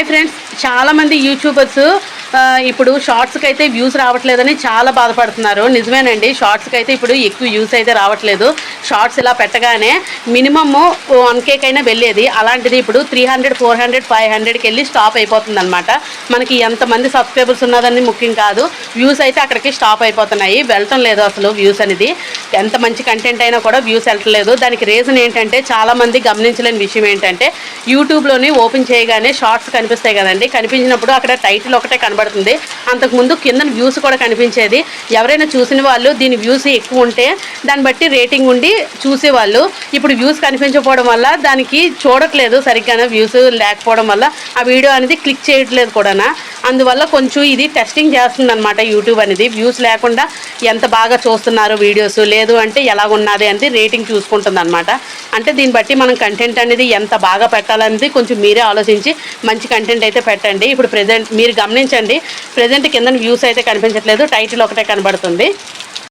Hi friends. చాలామంది YouTubers ఇప్పుడు షార్ట్స్కి అయితే వ్యూస్ రావట్లేదని చాలా బాధపడుతున్నారు. నిజమేనండి షార్ట్స్కి అయితే ఇప్పుడు ఎక్కువ వ్యూస్ అయితే రావట్లేదు. షార్ట్స్ ఇలా పెట్టగానే మినిమమ్ వన్ కేక్ అయినా వెళ్ళేది. అలాంటిది ఇప్పుడు three hundred four hundred five హండ్రెడ్కి వెళ్ళి స్టాప్ అయిపోతుంది అనమాట మనకి ఎంతమంది సబ్స్క్రైబర్స్ ఉన్నదని ముఖ్యం కాదు. వ్యూస్ అయితే అక్కడికి స్టాప్ అయిపోతున్నాయి. వెళ్ళటం లేదు అసలు వ్యూస్ అనేది. ఎంత మంచి కంటెంట్ అయినా కూడా వ్యూస్ వెళ్ళట్లేదు. దానికి రీజన్ ఏంటంటే చాలామంది గమనించలేని విషయం ఏంటంటే యూట్యూబ్లోని ఓపెన్ చేయగానే షార్ట్స్ కనిపిస్తాయి కదండి. కనిపించినప్పుడు అక్కడ టైటిల్ ఒకటే కనబడుతుంది. అంతకుముందు కింద వ్యూస్ కూడా కనిపించేది. ఎవరైనా చూసిన వాళ్ళు దీని వ్యూస్ ఎక్కువ ఉంటే దాన్ని బట్టి రేటింగ్ ఉండి చూసేవాళ్ళు. ఇప్పుడు వ్యూస్ కనిపించకపోవడం వల్ల దానికి చూడట్లేదు సరిగ్గా వ్యూస్ లేకపోవడం వల్ల. ఆ వీడియో అనేది క్లిక్ చేయట్లేదు కూడా అందువల్ల కొంచెం ఇది టెస్టింగ్ చేస్తుంది అనమాట యూట్యూబ్ అనేది వ్యూస్ లేకుండా ఎంత బాగా చూస్తున్నారు వీడియోస్? లేదు అంటే ఎలాగున్నది ఉన్నది అనేది రేటింగ్ చూసుకుంటుంది అనమాట అంటే దీన్ని బట్టి మనం కంటెంట్ అనేది ఎంత బాగా పెట్టాలనేది కొంచెం మీరే ఆలోచించి మంచి కంటెంట్ అయితే పెట్టండి. ఇప్పుడు ప్రజెంట్ మీరు గమనించండి. ప్రజెంట్ కింద వ్యూస్ అయితే కనిపించట్లేదు. టైటిల్ ఒకటే కనబడుతుంది.